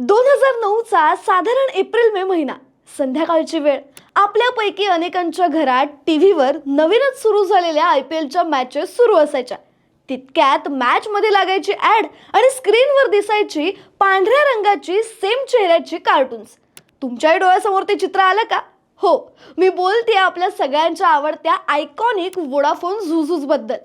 दोन हजार नऊचा साधारण एप्रिल मे महिना. संध्याकाळची वेळ. आपल्यापैकी अनेकांच्या घरात टी व्हीवर नवीनच सुरू झालेल्या आय पी एलच्या मॅचेस सुरू असायच्या. तितक्यात मॅचमध्ये लागायची ॲड आणि स्क्रीनवर दिसायची पांढऱ्या रंगाची सेम चेहऱ्याची कार्टून्स तुमच्याही डोळ्यासमोर ते चित्र आलं का? हो मी बोलते आपल्या सगळ्यांच्या आवडत्या आयकॉनिक वोडाफोन झुझूजबद्दल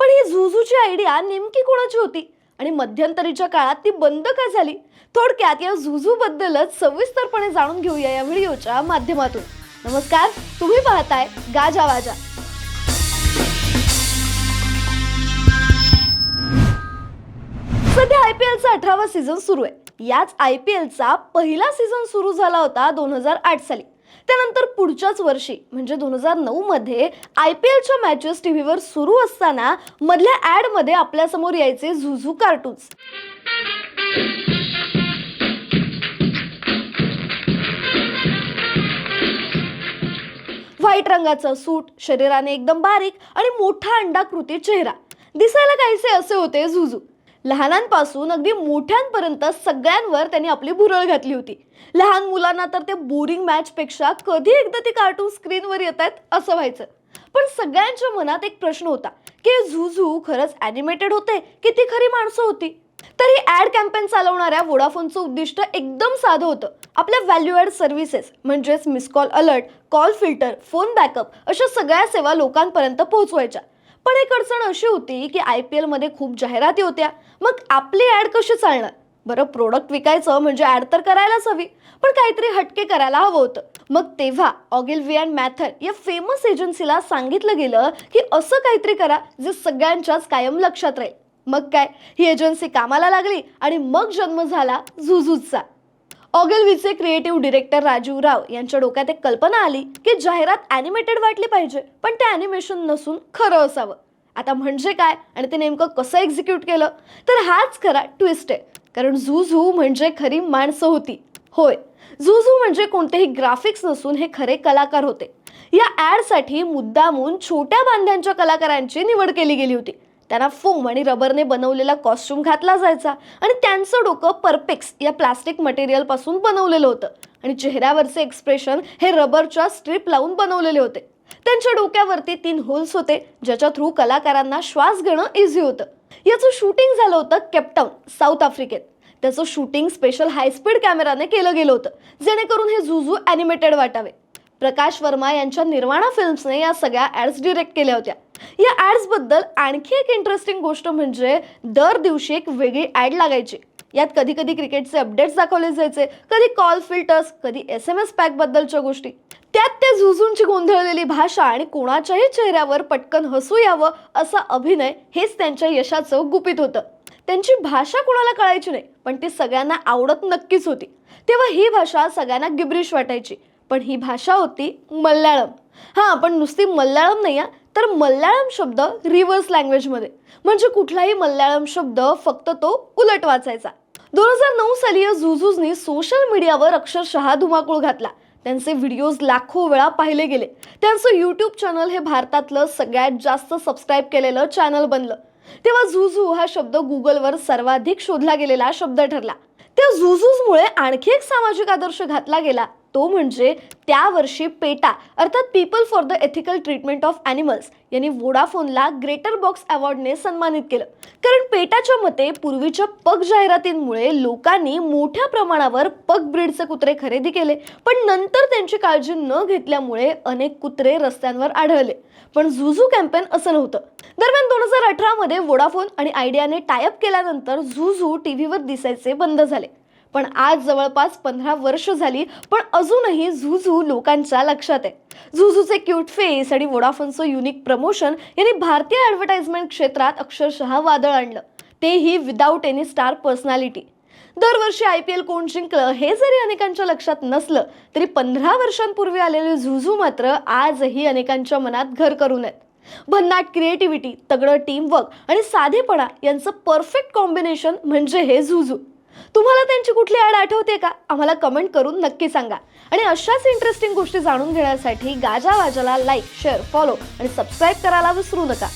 पण ही झुझूची आयडिया नेमकी कोणाची होती? आणि मध्यंतरीच्या काळात ती बंद का झाली? थोडक्यात या झुझूबद्दलच सविस्तरपणे जाणून घेऊया या व्हिडिओच्या माध्यमातून. नमस्कार तुम्ही पाहताय गाजा वाजा. सध्या आय पी एलचा अठरावा सीझन सुरू आहे. याच आय पी एलचा पहिला सीझन सुरू झाला होता दोन हजार आठ साली. त्यानंतर पुढच्याच वर्षी म्हणजे दोन हजार नऊ मध्ये आय पी एलच्या मॅचेस टी व्हीवर सुरू असताना मधल्या ॲडमध्ये आपल्यासमोर यायचे झुझू कार्टून्स व्हाईट रंगाचं सूट शरीराने एकदम बारीक आणि मोठा अंडाकृती चेहरा. दिसायला काहीसे असे होते झुझू. लहानांपासून अगदी मोठ्यांपर्यंत सगळ्यांवर त्यांनी आपली भुरळ घातली होती. लहान मुलांना तर ते बोरिंग मॅच पेक्षा कधी एकदा ते कार्टून स्क्रीनवर येत आहेत असं व्हायचं. पण सगळ्यांच्या मनात एक प्रश्न होता की झुझू खरंच ॲनिमेटेड होते की ती खरी माणसं होती? तर ही ॲड कॅम्पेन चालवणाऱ्या वोडाफोनचं उद्दिष्ट एकदम साधं होतं. आपल्या व्हॅल्यू ॲड सर्व्हिसेस म्हणजेच miss call alert call filter phone backup अशा सगळ्या सेवा लोकांपर्यंत पोहोचवायच्या. पण एक अडचण अशी होती की आय पी एलमध्ये खूप जाहिराती होत्या. मग आपली ॲड कशी चालणार? बरं प्रोडक्ट विकायचं म्हणजे ॲड तर करायलाच हवी पण काहीतरी हटके करायला हवं होतं. मग तेव्हा ऑगिलव्ही अँड मॅथर या फेमस एजन्सीला सांगितलं गेलं की असं काहीतरी करा जे सगळ्यांच्याच कायम लक्षात राहील. मग काय? ही एजन्सी कामाला लागली आणि मग जन्म झाला झुझूचा विचे क्रिएटिव्ह डिरेक्टर राजीव राव यांच्या डोक्यात एक कल्पना आली की जाहिरात ॲनिमेटेड वाटली पाहिजे पण ते ॲनिमेशन नसून खरं असावं. आता म्हणजे काय आणि ते नेमकं कसं एक्झिक्यूट केलं? तर हाच खरा ट्विस्ट आहे. कारण झू झू म्हणजे खरी माणसं होती. होय. झू झू म्हणजे कोणतेही ग्राफिक्स नसून हे खरे कलाकार होते. या ॲडसाठी मुद्दामून छोट्या बांध्यांच्या कलाकारांची निवड केली गेली होती. त्यांना फोम आणि रबरने बनवलेला कॉस्ट्युम घातला जायचा आणि त्यांचं डोकं परपेक्स या प्लास्टिक मटेरियलपासून बनवलेलं होतं. आणि चेहऱ्यावरचे एक्सप्रेशन हे रबरच्या स्ट्रीप लावून बनवलेले होते. त्यांच्या डोक्यावरती तीन होल्स होते ज्याच्या थ्रू कलाकारांना श्वास घेणं इझी होतं. याचं शूटिंग झालं होतं केपटाऊन साऊथ आफ्रिकेत त्याचं शूटिंग स्पेशल हायस्पीड कॅमेराने केलं गेलं होतं जेणेकरून हे जुजू ॲनिमेटेड वाटावे. प्रकाश वर्मा यांच्या निर्वाणा फिल्म्सने या सगळ्या ॲड्स डिरेक्ट केल्या होत्या. या ॲड्सबद्दल आणखी एक इंटरेस्टिंग गोष्ट म्हणजे दर दिवशी एक वेगळी ॲड लागायची. यात कधी कधी क्रिकेटचे अपडेट्स दाखवले जायचे कधी कॉल फिल्टर्स कधी एस एम एस पॅकबद्दलच्या गोष्टी. त्यात ते झुजूंची गोंधळलेली भाषा आणि कोणाच्याही चेहऱ्यावर पटकन हसू यावं असा अभिनय हेच त्यांच्या यशाचं गुपित होतं. त्यांची भाषा कोणाला कळायची नाही पण ती सगळ्यांना आवडत नक्कीच होती. तेव्हा ही भाषा सगळ्यांना गिब्रिश वाटायची. पण ही भाषा होती मल्याळम. हां पण नुसती मल्याळम नाही आहे तर मल्याळम शब्द रिव्हर्स लँग्वेजमध्ये म्हणजे कुठलाही मल्याळम शब्द फक्त तो उलट वाचायचा. दोन हजार नऊ साली या झुझुजनी सोशल मीडियावर अक्षरशः धुमाकूळ घातला. त्यांचे व्हिडिओज लाखो वेळा पाहिले गेले. त्यांचं यूट्यूब चॅनल हे भारतातलं सगळ्यात जास्त सबस्क्राईब केलेलं चॅनल बनलं. तेव्हा झुझू हा शब्द गुगलवर सर्वाधिक शोधला गेलेला शब्द ठरला. त्या झुझूजमुळे आणखी एक सामाजिक आदर्श घातला गेला. तो म्हणजे त्या वर्षी पेटा अर्थात people for the ethical treatment of animals यांनी वोडाफोनला ग्रेटर बॉक्स अवॉर्डने सन्मानित केलं. कारण पेटाच्या मते पूर्वीच्या पग जाहिरातींमुळे लोकांनी मोठ्या प्रमाणावर पग ब्रीडचे कुत्रे खरेदी केले. पण नंतर त्यांची काळजी न घेतल्यामुळे अनेक कुत्रे रस्त्यांवर आढळले. पण झुझू कॅम्पेन असं नव्हतं. दरम्यान दोन हजार अठरामध्ये वोडाफोन आणि आयडियाने टायअप केल्यानंतर झुझू टी व्हीवर दिसायचे बंद झाले. पण आज जवळपास पंधरा वर्ष झाली पण अजूनही झुझू लोकांच्या लक्षात आहे. झुझूचे क्यूट फेस आणि वोडाफोनचं युनिक प्रमोशन यांनी भारतीय ॲडव्हर्टाइजमेंट क्षेत्रात अक्षरशः वादळ आणलं. तेही विदाऊट एनी स्टार पर्सनॅलिटी दरवर्षी आय पी एल कोण जिंकलं हे जरी अनेकांच्या लक्षात नसलं तरी पंधरा वर्षांपूर्वी आलेले झुझू मात्र आजही अनेकांच्या मनात घर करून आहेत. भन्नाट क्रिएटिव्हिटी तगडं टीमवर्क आणि साधेपणा यांचं परफेक्ट कॉम्बिनेशन म्हणजे हे झुझू. तुम्हाला त्यांची कुठली ॲड आठवते का? आम्हाला कमेंट करून नक्की सांगा. आणि अशाच इंटरेस्टिंग गोष्टी जाणून घेण्यासाठी गाजा वाजाला लाईक शेअर फॉलो आणि सबस्क्राईब करायला विसरू नका.